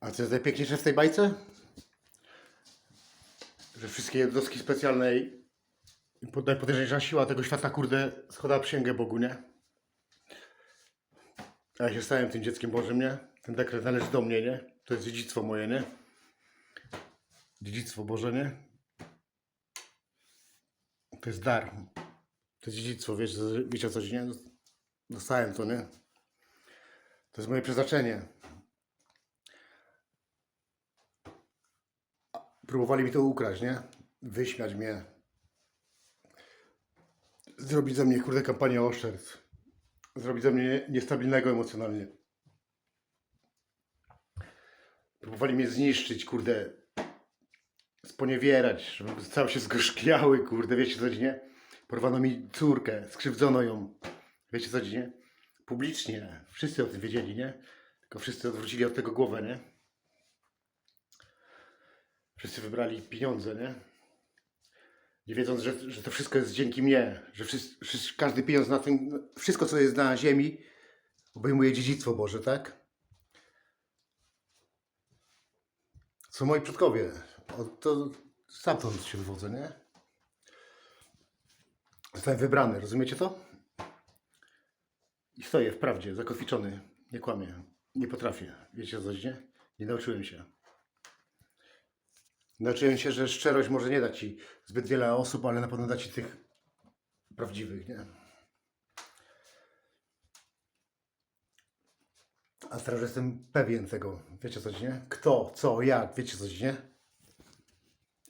A co jest najpiękniejsze w tej bajce? Że wszystkie jednostki specjalne i pod- najpotężniejsza siła tego świata, kurde, składa przysięgę Bogu, nie? A ja się stałem tym dzieckiem Bożym, nie? Ten dekret należy do mnie, nie? To jest dziedzictwo moje, nie? Dziedzictwo Boże, nie? To jest dar. To jest dziedzictwo, wiecie, wiecie o co chodzi, nie? Dostałem to, nie? To jest moje przeznaczenie. Próbowali mi to ukraść, nie? Wyśmiać mnie. Zrobić ze mnie, kurde, kampanię oszczerstw. Zrobić ze mnie niestabilnego emocjonalnie. Próbowali mnie zniszczyć, kurde. Sponiewierać, żebym stał się zgorzkniały, kurde, wiecie co nie? Porwano mi córkę, skrzywdzono ją. Wiecie co nie? Publicznie. Wszyscy o tym wiedzieli, nie? Tylko wszyscy odwrócili od tego głowę, nie? Wszyscy wybrali pieniądze, nie? Nie wiedząc, że, że to wszystko jest dzięki mnie, że wszyscy, każdy pieniądz na tym, wszystko co jest na ziemi obejmuje dziedzictwo Boże, tak? Co moi przodkowie. O, to stamtąd się wywodzę, nie? Zostałem wybrany, rozumiecie to? I stoję w prawdzie, zakotwiczony, nie kłamię, nie potrafię. Wiecie o co chodzi, nie? Nie nauczyłem się. Nauczyłem się, że szczerość może nie dać ci zbyt wiele osób, ale na pewno da ci tych prawdziwych, nie? A teraz jestem pewien tego, wiecie co, nie? Kto, co, jak, wiecie co, nie?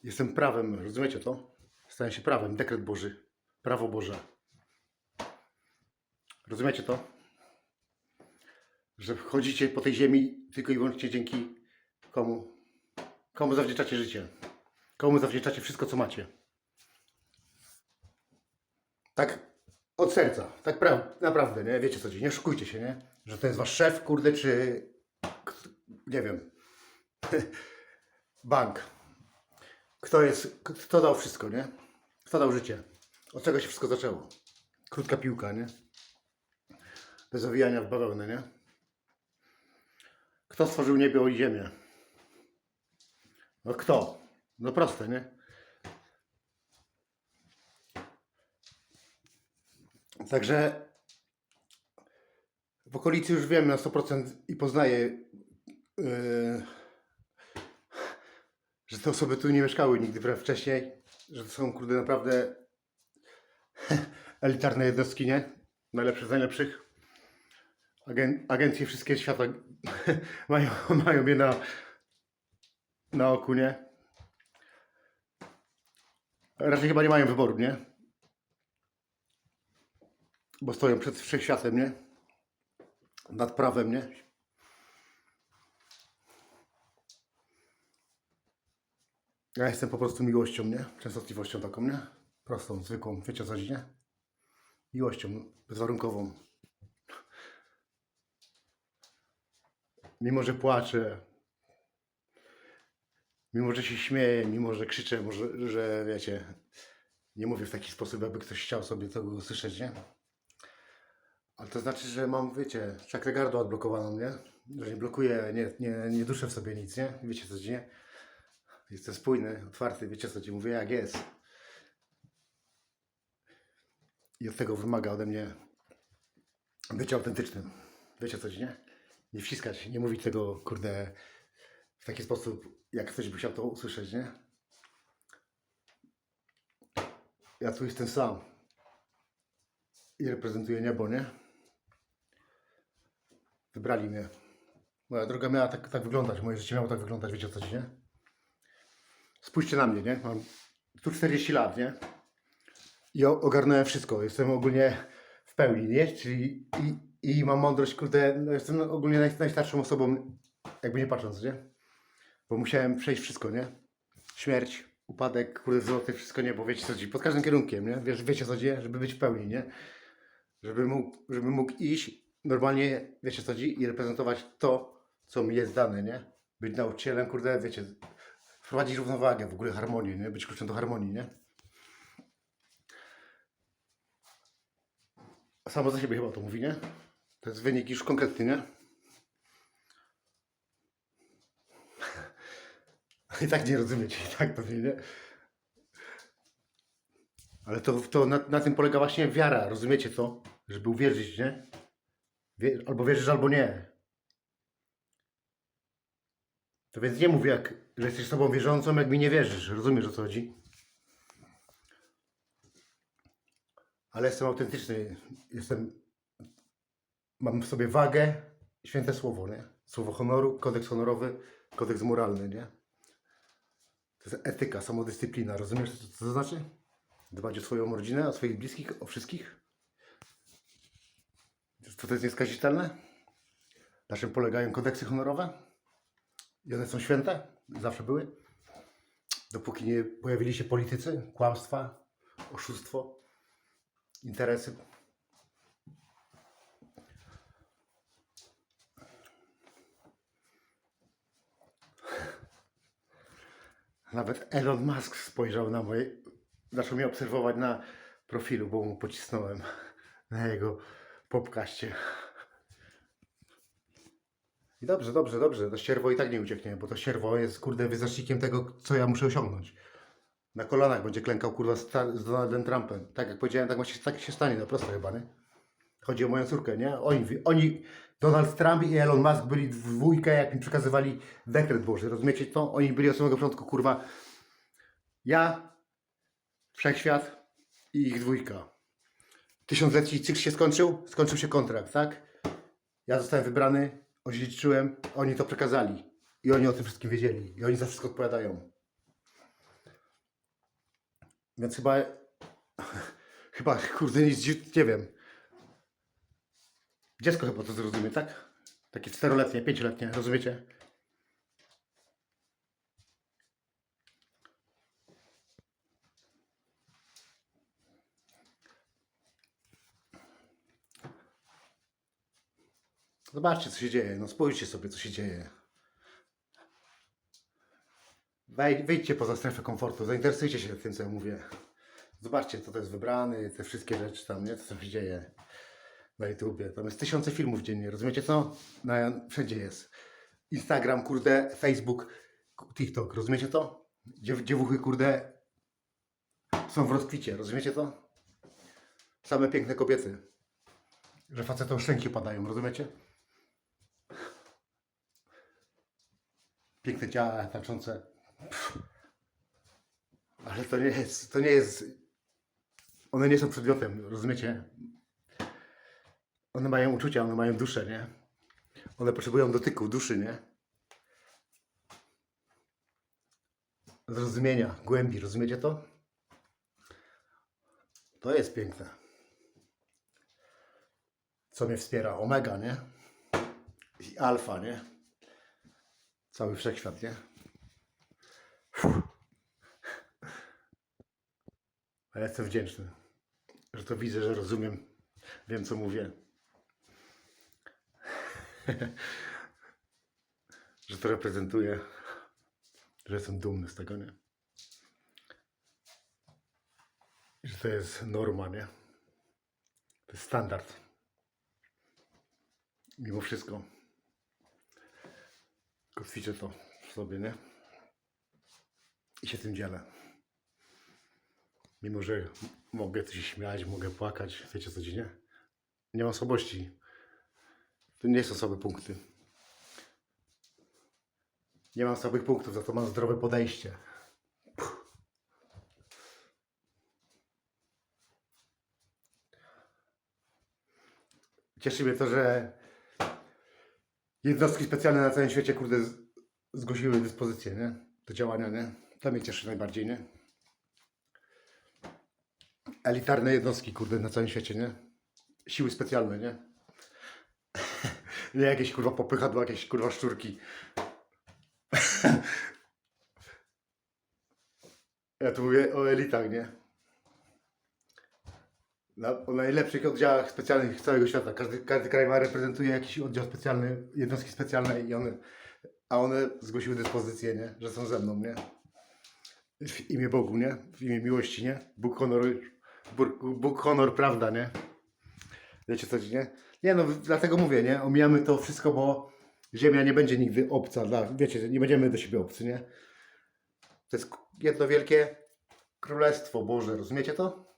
Jestem prawem, rozumiecie to? Stałem się prawem, dekret Boży, prawo Boże. Rozumiecie to? Że chodzicie po tej ziemi tylko i wyłącznie dzięki komu? Komu zawdzięczacie życie? Komu zawdzięczacie wszystko, co macie? Tak od serca, tak pra- naprawdę, nie? Wiecie co, nie oszukujcie się, nie? Że to jest wasz szef, kurde, czy nie wiem, bank. Kto jest, kto dał wszystko, nie? Kto dał życie? Od czego się wszystko zaczęło? Krótka piłka, nie? Bez owijania w bawełnę, nie? Kto stworzył niebo i ziemię? No kto? No proste, nie? Także w okolicy już wiem na 100% i poznaję, yy, że te osoby tu nie mieszkały nigdy wcześniej, że to są kurde naprawdę elitarne jednostki, nie? Najlepsze z najlepszych. Agen, agencje wszystkie świata mają, mają je na, na oku, nie? Raczej chyba nie mają wyboru, nie? Bo stoją przed wszechświatem, nie? Nad prawem, nie? Ja jestem po prostu miłością, nie? Częstotliwością taką, nie? Prostą, zwykłą, wiecie co nie? Miłością bezwarunkową. Mimo, że płaczę, mimo, że się śmieję, mimo, że krzyczę, może, że wiecie, nie mówię w taki sposób, aby ktoś chciał sobie tego usłyszeć, nie? Ale to znaczy, że mam, wiecie, czakrę gardła odblokowaną, nie? Że nie blokuję, nie, nie, nie duszę w sobie nic, nie? Wiecie co, ci, nie? Jestem spójny, otwarty, wiecie co ci mówię, jak jest. I od tego wymaga ode mnie bycie autentycznym. Wiecie co, ci, nie? Nie wciskać, nie mówić tego, kurde, w taki sposób, jak ktoś by chciał to usłyszeć, nie? Ja tu jestem sam. I reprezentuję niebo, nie? Wybrali mnie. Moja droga miała tak, tak wyglądać, moje życie miało tak wyglądać, wiecie o co ci, nie? Spójrzcie na mnie, nie? Mam tu 40 lat, nie? I ogarnąłem wszystko. Jestem ogólnie w pełni, nie? Czyli i, i mam mądrość, kurde, no jestem ogólnie naj, najstarszą osobą, jakby nie patrząc, nie? Bo musiałem przejść wszystko, nie? Śmierć, upadek, kurde, złoty, wszystko nie, bo wiecie co chodzi, pod każdym kierunkiem, nie? Wiesz, wiecie co chodzi, żeby być w pełni, nie? Żeby mógł, żeby mógł iść normalnie, wiecie co chodzi, i reprezentować to, co mi jest dane, nie? Być nauczycielem, kurde, wiecie, wprowadzić równowagę, w ogóle harmonię, nie? Być kluczem do harmonii, nie? Samo za siebie chyba to mówi, nie? To jest wynik już konkretny, nie? I tak nie rozumiecie, tak pewnie, nie? Ale to, to na, na tym polega właśnie wiara, rozumiecie to? Żeby uwierzyć, nie? Wie, albo wierzysz, albo nie. To więc nie mów, jak, że jesteś sobą wierzącą, jak mi nie wierzysz. Rozumiesz, o co chodzi? Ale jestem autentyczny. Jestem... Mam w sobie wagę, święte słowo, nie? Słowo honoru, kodeks honorowy, kodeks moralny, nie? Etyka, samodyscyplina. Rozumiesz, co co to znaczy? Dbać o swoją rodzinę, o swoich bliskich, o wszystkich. To, to jest nieskazitelne? Na czym polegają kodeksy honorowe? I one są święte? Zawsze były? Dopóki nie pojawili się politycy, kłamstwa, oszustwo, interesy. Nawet Elon Musk spojrzał na moje. Zaczął mnie obserwować na profilu, bo mu pocisnąłem na jego popkaście. I dobrze, dobrze, dobrze. To ścierwo i tak nie ucieknie, bo to ścierwo jest, kurde, wyznacznikiem tego, co ja muszę osiągnąć. Na kolanach będzie klękał, kurwa, z Donaldem Trumpem. Tak jak powiedziałem, tak, właśnie, tak się stanie, no prosto chyba, nie? Chodzi o moją córkę, nie? Oni, oni, Donald Trump i Elon Musk byli w dwójkę, jak mi przekazywali dekret Boży. Rozumiecie to? Oni byli od samego początku, kurwa. Ja, wszechświat i ich dwójka. Tysiącletni cykl się skończył, skończył się kontrakt, tak? Ja zostałem wybrany, odziedziczyłem, oni to przekazali. I oni o tym wszystkim wiedzieli. I oni za wszystko odpowiadają. Więc chyba, chyba, kurde, nic, nie wiem. Dziecko chyba to zrozumie, tak? Takie czteroletnie, pięcioletnie, rozumiecie? Zobaczcie, co się dzieje. No spójrzcie sobie, co się dzieje. Wyjdźcie poza strefę komfortu, zainteresujcie się tym, co ja mówię. Zobaczcie, co to jest wybrany, te wszystkie rzeczy tam, nie? Co się dzieje na YouTubie. Tam jest tysiące filmów dziennie, rozumiecie co? Na, wszędzie jest. Instagram, kurde, Facebook, TikTok, rozumiecie to? Dziew, dziewuchy, kurde, są w rozkwicie, rozumiecie to? Same piękne kobiety. Że facetom szczęki padają, rozumiecie? Piękne ciała tańczące. Ale to nie jest, to nie jest, one nie są przedmiotem, rozumiecie? One mają uczucia, one mają duszę, nie? One potrzebują dotyku, duszy, nie? Zrozumienia, głębi, rozumiecie to? To jest piękne. Co mnie wspiera? Omega, nie? I alfa, nie? Cały wszechświat, nie? Fuh. A ja jestem wdzięczny, że to widzę, że rozumiem, wiem co mówię. że to reprezentuję, że jestem dumny z tego, nie? I Że to jest norma, nie? To jest standard. Mimo wszystko. Kotwiczę to w sobie, nie? I się tym dzielę. Mimo, że mogę się śmiać, mogę płakać, wiecie co dzień, nie? Nie mam słabości. To nie są słabe punkty. Nie mam słabych punktów, za to mam zdrowe podejście. Cieszy mnie to, że jednostki specjalne na całym świecie, kurde, zgłosiły dyspozycję, nie? Do działania, nie? To mnie cieszy najbardziej, nie? Elitarne jednostki, kurde, na całym świecie, nie? Siły specjalne, nie? Nie jakieś, kurwa, popychadła, jakieś, kurwa, szczurki. ja tu mówię o elitach, nie? Na, o najlepszych oddziałach specjalnych całego świata. Każdy, każdy kraj ma reprezentuje jakiś oddział specjalny, jednostki specjalne i one, a one zgłosiły dyspozycję, nie? Że są ze mną, nie? W imię Bogu, nie? W imię miłości, nie? Bóg honor, Bóg, Bóg honor, prawda, nie? Wiecie co, nie? Nie no, dlatego mówię, nie? Omijamy to wszystko, bo Ziemia nie będzie nigdy obca dla, wiecie, nie będziemy do siebie obcy, nie? To jest jedno wielkie królestwo Boże, rozumiecie to?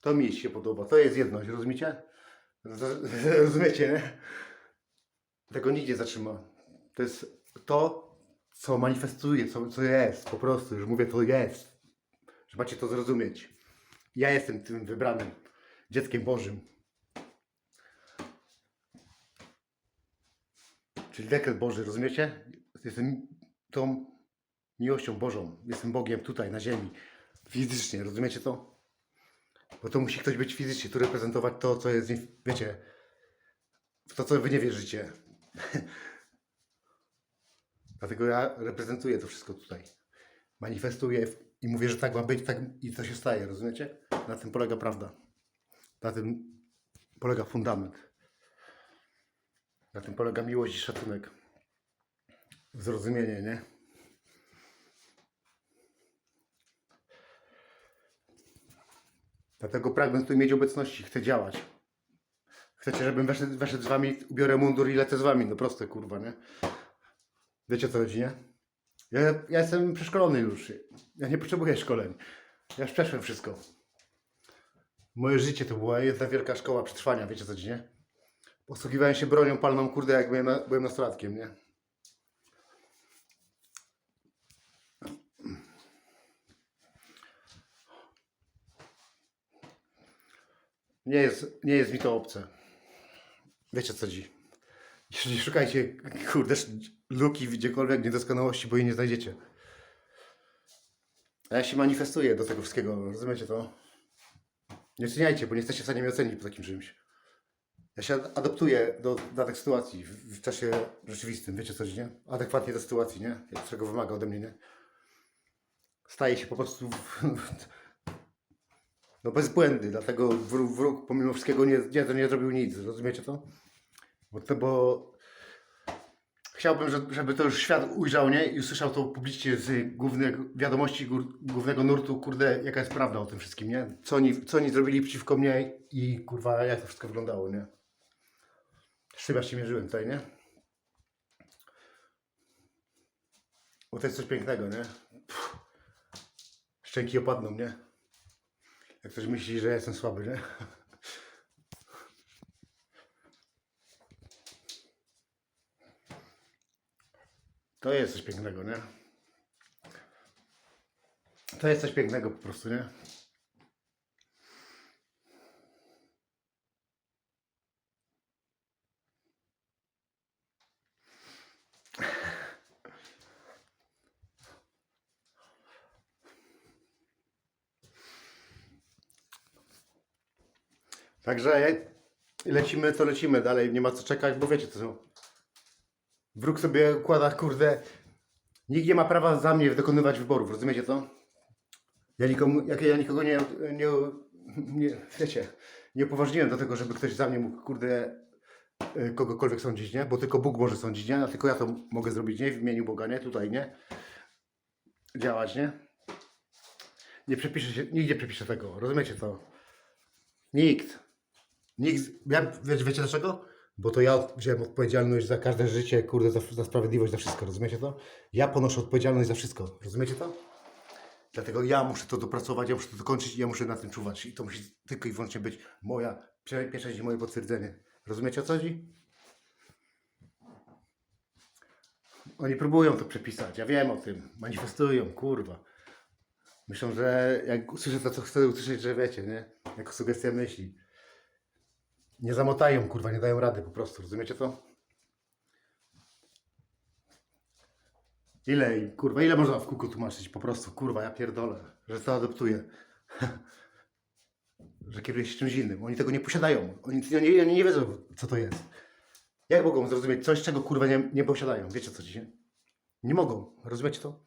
To mi się podoba, to jest jedność, rozumiecie? Roz- Rozumiecie, nie? Tego nikt nie zatrzyma. To jest to, co manifestuje, co, co jest, po prostu, już mówię, to jest. Że macie to zrozumieć. Ja jestem tym wybranym dzieckiem Bożym. Czyli dekret Boży, rozumiecie? Jestem tą miłością Bożą. Jestem Bogiem tutaj na ziemi. Fizycznie, rozumiecie to? Bo to musi ktoś być fizycznie, tu reprezentować to, co jest, wiecie, w to, co wy nie wierzycie. Dlatego ja reprezentuję to wszystko tutaj. Manifestuję i mówię, że tak ma być, tak i to się staje, rozumiecie? Na tym polega prawda. Na tym polega fundament. Na tym polega miłość i szacunek. Zrozumienie, nie? Dlatego pragnę tu mieć obecności, chcę działać. Chcecie, żebym weszedł, weszedł z wami, ubiorę mundur i lecę z wami. No proste, kurwa, nie? Wiecie o co chodzi, nie? Ja, ja jestem przeszkolony już. Ja nie potrzebuję szkoleń. Ja już przeszłem wszystko. Moje życie to była jedna wielka szkoła przetrwania, wiecie co chodzi, nie? Posługiwałem się bronią palną, kurde, jak byłem, na, byłem nastolatkiem, nie? Nie jest, nie jest mi to obce. Wiecie co chodzi. Jeżeli szukajcie, kurde, luki gdziekolwiek, niedoskonałości, bo jej nie znajdziecie. A ja się manifestuję do tego wszystkiego, rozumiecie to? Nie oceniajcie, bo nie jesteście w stanie mnie ocenić po takim czymś. Ja się ad- adaptuję do danych sytuacji w, w czasie rzeczywistym, wiecie co chodzi, nie? Adekwatnie do sytuacji, nie? Czego wymaga ode mnie, nie? Staję się po prostu no bezbłędny, dlatego wróg, wróg pomimo wszystkiego nie, nie, nie zrobił nic, rozumiecie to? Bo, to, bo chciałbym, żeby, to już świat ujrzał, nie? I usłyszał to publicznie z głównego, wiadomości głównego nurtu, kurde, jaka jest prawda o tym wszystkim, nie? Co oni, co oni zrobili przeciwko mnie i kurwa, jak to wszystko wyglądało, nie? Ja się mierzyłem tutaj, nie? Bo to jest coś pięknego, nie? Pff. Szczęki opadną, nie? Jak ktoś myśli, że ja jestem słaby, nie? To jest coś pięknego, nie? To jest coś pięknego po prostu, nie? Także lecimy, to lecimy dalej, nie ma co czekać, bo wiecie co są. Wróg sobie układa, kurde, nikt nie ma prawa za mnie dokonywać wyborów, rozumiecie to? Ja nikomu, jak ja nikogo nie, nie, nie, wiecie, nie upoważniłem do tego, żeby ktoś za mnie mógł, kurde, y, kogokolwiek sądzić, nie? Bo tylko Bóg może sądzić, nie? A tylko ja to mogę zrobić, nie? W imieniu Boga, nie? Tutaj, nie? Działać, nie? Nie przepisze się, nigdzie przepisze tego, rozumiecie to? Nikt. Nikt, ja, wiecie, wiecie dlaczego? Bo to ja wziąłem odpowiedzialność za każde życie, kurde, za, za sprawiedliwość, za wszystko, rozumiecie to? Ja ponoszę odpowiedzialność za wszystko, rozumiecie to? Dlatego ja muszę to dopracować, ja muszę to dokończyć i ja muszę na tym czuwać. I to musi tylko i wyłącznie być moja pie- pieczęć i moje potwierdzenie. Rozumiecie o co chodzi? Oni próbują to przepisać, ja wiem o tym. Manifestują, kurwa. Myślą, że jak usłyszę to, co chcę usłyszeć, że wiecie, nie? Jako sugestia myśli. Nie zamotają, kurwa, nie dają rady po prostu, rozumiecie to? Ile, kurwa, ile można w kółko tłumaczyć? Po prostu, kurwa, ja pierdolę, że to adoptuję. że kieruję się czymś innym. Oni tego nie posiadają. Oni, oni, oni nie wiedzą, co to jest. Jak mogą zrozumieć coś, czego, kurwa, nie, nie posiadają? Wiecie, co dzisiaj? Nie mogą. Rozumiecie to?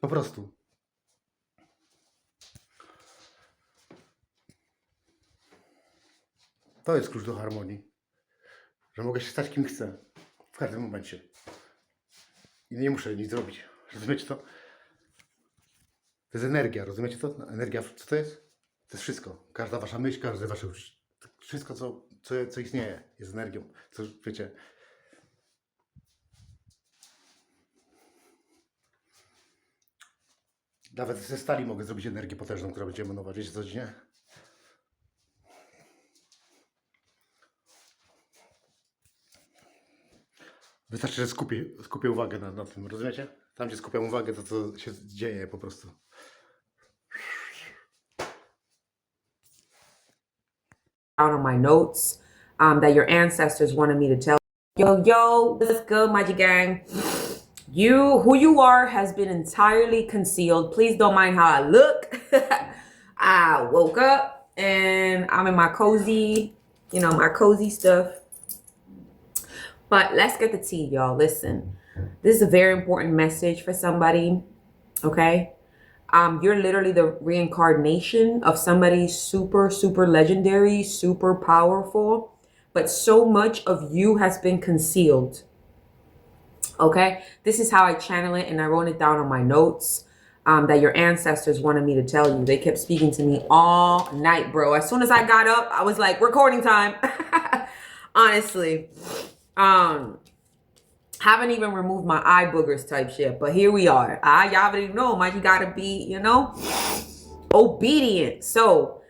Po prostu. To jest klucz do harmonii. Że mogę się stać kim chcę. W każdym momencie. I nie muszę nic zrobić. Rozumiecie to? To jest energia, rozumiecie to? Energia, co to jest? To jest wszystko. Każda wasza myśl, każde wasze... Wszystko, co, co, co istnieje, jest energią. Co, wiecie... Nawet ze stali mogę zrobić energię potężną, która będzie emanować. Wiecie co, nie? Wystarczy, że skupię, skupię uwagę na, na tym, rozumiecie? Tam, gdzie skupiam uwagę, to co się dzieje po prostu. down on my notes um, that your ancestors wanted me to tell. Yo, yo, what's good, Magic Gang? You, who you are, has been entirely concealed. Please don't mind how I look. I woke up and I'm in my cozy, you know, my cozy stuff. But let's get the tea, y'all. Listen, this is a very important message for somebody. Okay, um, you're literally the reincarnation of somebody super, super legendary, super powerful, but so much of you has been concealed. Okay, this is how I channel it, and I wrote it down on my notes. Um, that your ancestors wanted me to tell you. They kept speaking to me all night, bro. As soon as I got up, I was like, recording time. Honestly. Um, haven't even removed my eye boogers type shit, but here we are. I y'all already know, Mike, you gotta be, you know, obedient. So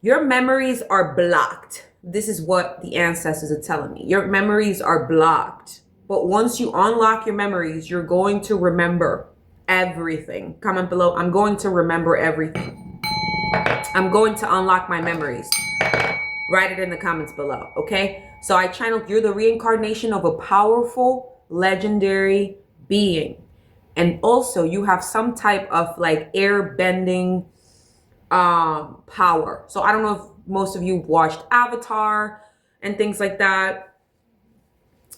your memories are blocked. This is what the ancestors are telling me. Your memories are blocked. But once you unlock your memories, you're going to remember everything. Comment below. I'm going to remember everything. I'm going to unlock my memories. Write it in the comments below, okay? So I channeled you're the reincarnation of a powerful, legendary being. And also you have some type of like air bending um power. So I don't know if most of you watched Avatar and things like that.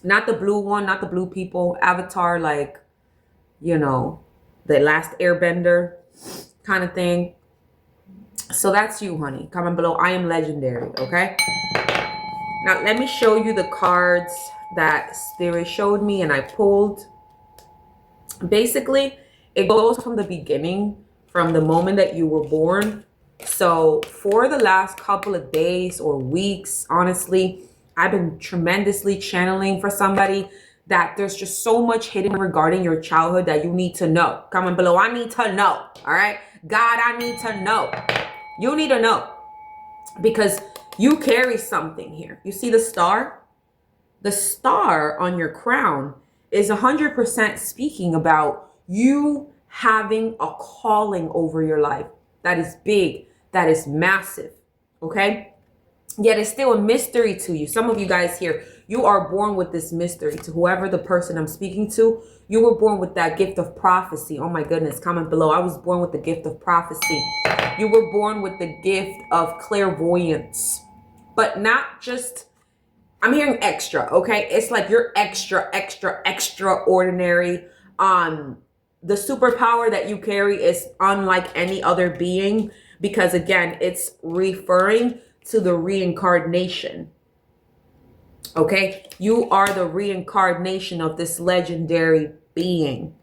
Not the blue one, not the blue people. Avatar like you know, the last airbender kind of thing. So that's you, honey. Comment below. I am legendary, okay? Now, let me show you the cards that Spirit showed me and I pulled. Basically, it goes from the beginning, from the moment that you were born. So, for the last couple of days or weeks, honestly, I've been tremendously channeling for somebody that there's just so much hidden regarding your childhood that you need to know. Comment below. I need to know. All right. God, I need to know. You need to know because you carry something here. You see the star? The star on your crown is 100% speaking about you having a calling over your life that is big, that is massive. Okay? Yet it's still a mystery to you. Some of you guys here, you are born with this mystery. To whoever the person I'm speaking to, you were born with that gift of prophecy. Oh my goodness, comment below. I was born with the gift of prophecy. You were born with the gift of clairvoyance, but not just, I'm hearing extra, okay? It's like you're extra, extra, extraordinary. Um, the superpower that you carry is unlike any other being because, again, it's referring to the reincarnation. Okay? You are the reincarnation of this legendary being.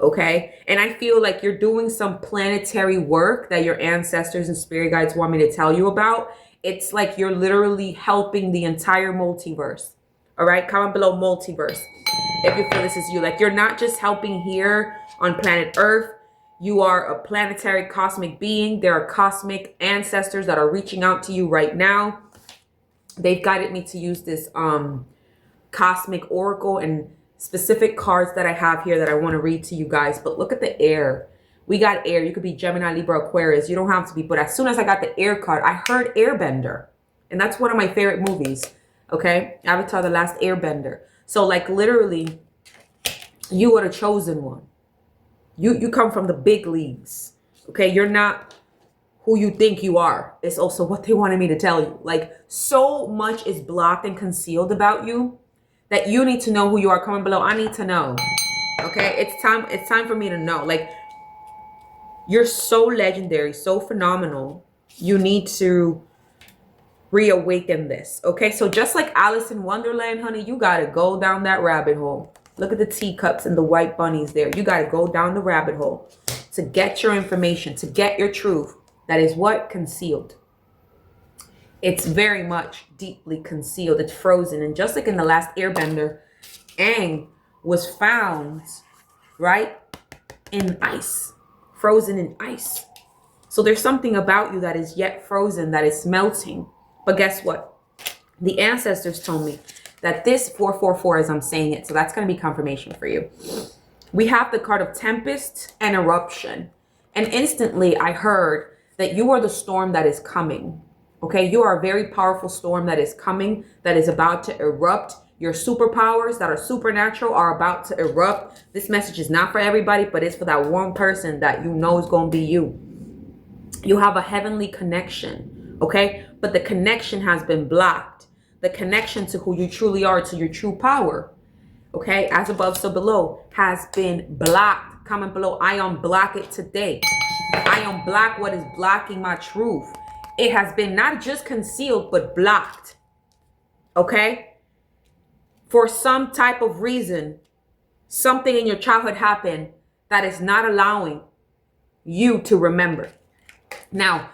Okay? And I feel like you're doing some planetary work that your ancestors and spirit guides want me to tell you about. It's like you're literally helping the entire multiverse. All right? Comment below multiverse if you feel this is you. Like you're not just helping here on planet Earth. You are a planetary cosmic being. There are cosmic ancestors that are reaching out to you right now. They've guided me to use this um cosmic oracle and specific cards that I have here that I want to read to you guys. But look at the air. We got air. You could be Gemini, Libra, Aquarius. You don't have to be. But as soon as I got the air card, I heard Airbender. And that's one of my favorite movies. Okay? Avatar, The Last Airbender. So like literally, you are the chosen one. You you come from the big leagues. Okay? You're not who you think you are. is also what they wanted me to tell you. Like so much is blocked and concealed about you that you need to know who you are. Comment below. I need to know. Okay? It's time it's time for me to know. Like you're so legendary, so phenomenal. You need to reawaken this. Okay? So just like Alice in Wonderland, honey, you got to go down that rabbit hole. Look at the teacups and the white bunnies there. You got to go down the rabbit hole to get your information, to get your truth. That is what concealed. It's very much deeply concealed. It's frozen. And just like in the last airbender, Ang was found, right, in ice frozen in ice. So there's something about you that is yet frozen, that is melting. But guess what? The ancestors told me that this 444, as I'm saying it, so that's going to be confirmation for you. We have the card of tempest and eruption. And instantly I heard that you are the storm that is coming. Okay, you are a very powerful storm that is coming, that is about to erupt. Your superpowers that are supernatural are about to erupt. This message is not for everybody, but it's for that one person that you know is going to be you. You have a heavenly connection, okay? But the connection has been blocked. The connection to who you truly are, to your true power, okay? As above, so below, has been blocked. Comment below, I unblock it today. I unblock what is blocking my truth. It has been not just concealed, but blocked, okay? For some type of reason, something in your childhood happened that is not allowing you to remember. Now,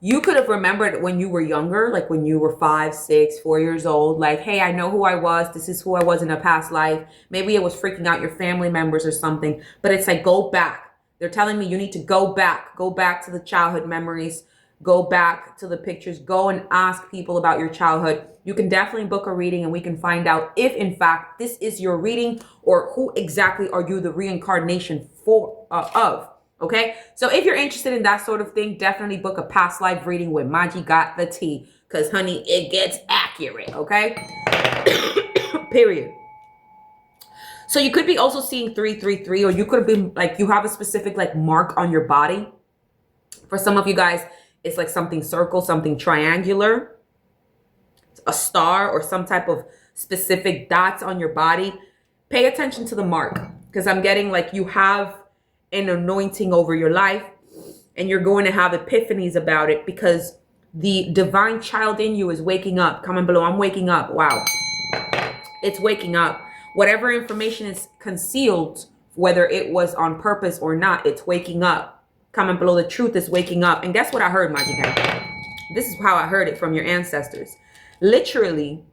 you could have remembered when you were younger, like when you were five, six, four years old, like, hey, I know who I was. This is who I was in a past life. Maybe it was freaking out your family members or something, but it's like, go back. They're telling me you need to go back, go back to the childhood memories, go back to the pictures, go and ask people about your childhood. You can definitely book a reading and we can find out if, in fact, this is your reading or who exactly are you the reincarnation for uh, of. Okay, so if you're interested in that sort of thing, definitely book a past life reading with Maji Got the Tea, because honey, it gets accurate. Okay, period. So you could be also seeing 333, or you could have been like, you have a specific like mark on your body. For some of you guys, it's like something circle, something triangular, a star, or some type of specific dots on your body. Pay attention to the mark because I'm getting like you have an anointing over your life and you're going to have epiphanies about it because the divine child in you is waking up. Comment below, I'm waking up. Wow. It's waking up. Whatever information is concealed, whether it was on purpose or not, it's waking up. Comment below, the truth is waking up. And guess what I heard, Magic This is how I heard it from your ancestors. Literally,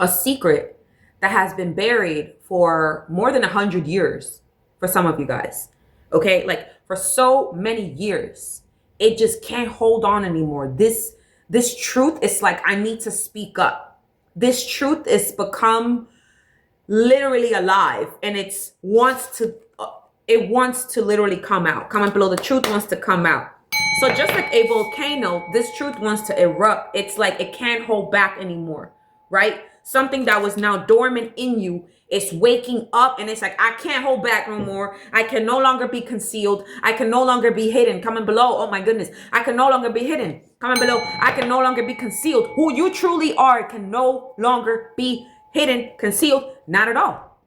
a secret that has been buried for more than a hundred years for some of you guys. Okay? Like for so many years, it just can't hold on anymore. This this truth is like I need to speak up. This truth is become literally alive and it's wants to uh, it wants to literally come out. Comment below the truth wants to come out. So just like a volcano, this truth wants to erupt. It's like it can't hold back anymore, right? Something that was now dormant in you it's waking up and it's like, I can't hold back no more. I can no longer be concealed. I can no longer be hidden. Comment below. Oh my goodness. I can no longer be hidden. Comment below. I can no longer be concealed. Who you truly are can no longer be hidden, concealed. Not at all.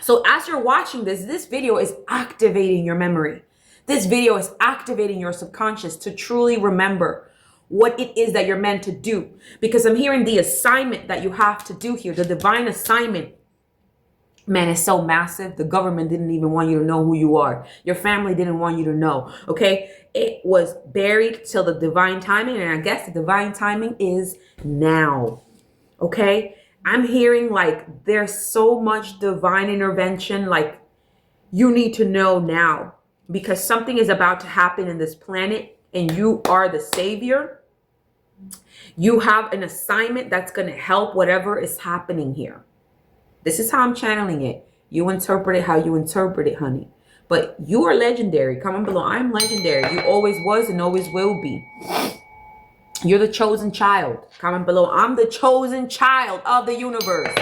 So as you're watching this, this video is activating your memory. This video is activating your subconscious to truly remember what it is that you're meant to do. Because I'm hearing the assignment that you have to do here, the divine assignment man it's so massive the government didn't even want you to know who you are your family didn't want you to know okay it was buried till the divine timing and i guess the divine timing is now okay i'm hearing like there's so much divine intervention like you need to know now because something is about to happen in this planet and you are the savior you have an assignment that's going to help whatever is happening here this is how I'm channeling it. You interpret it how you interpret it, honey. But you are legendary. Comment below. I'm legendary. You always was and always will be. You're the chosen child. Comment below. I'm the chosen child of the universe.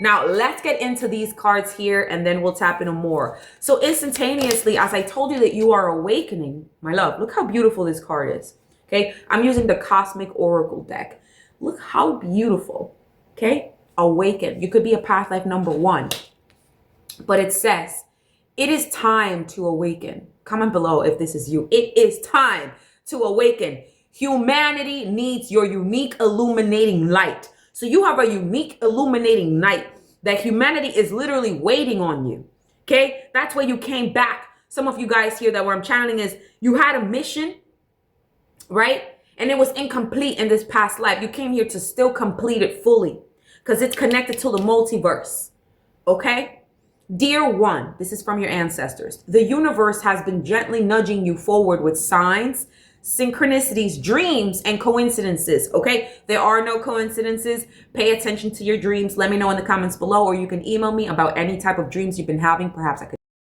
Now, let's get into these cards here and then we'll tap into more. So instantaneously, as I told you that you are awakening, my love, look how beautiful this card is. Okay, I'm using the Cosmic Oracle deck. Look how beautiful. Okay, awaken. You could be a path life number one. But it says, it is time to awaken. Comment below if this is you. It is time to awaken. Humanity needs your unique illuminating light. So you have a unique illuminating light that humanity is literally waiting on you. Okay? That's why you came back. Some of you guys here that where I'm channeling is you had a mission, right? And it was incomplete in this past life. You came here to still complete it fully because it's connected to the multiverse. Okay? Dear one, this is from your ancestors. The universe has been gently nudging you forward with signs, synchronicities, dreams, and coincidences. Okay? There are no coincidences. Pay attention to your dreams. Let me know in the comments below, or you can email me about any type of dreams you've been having. Perhaps I could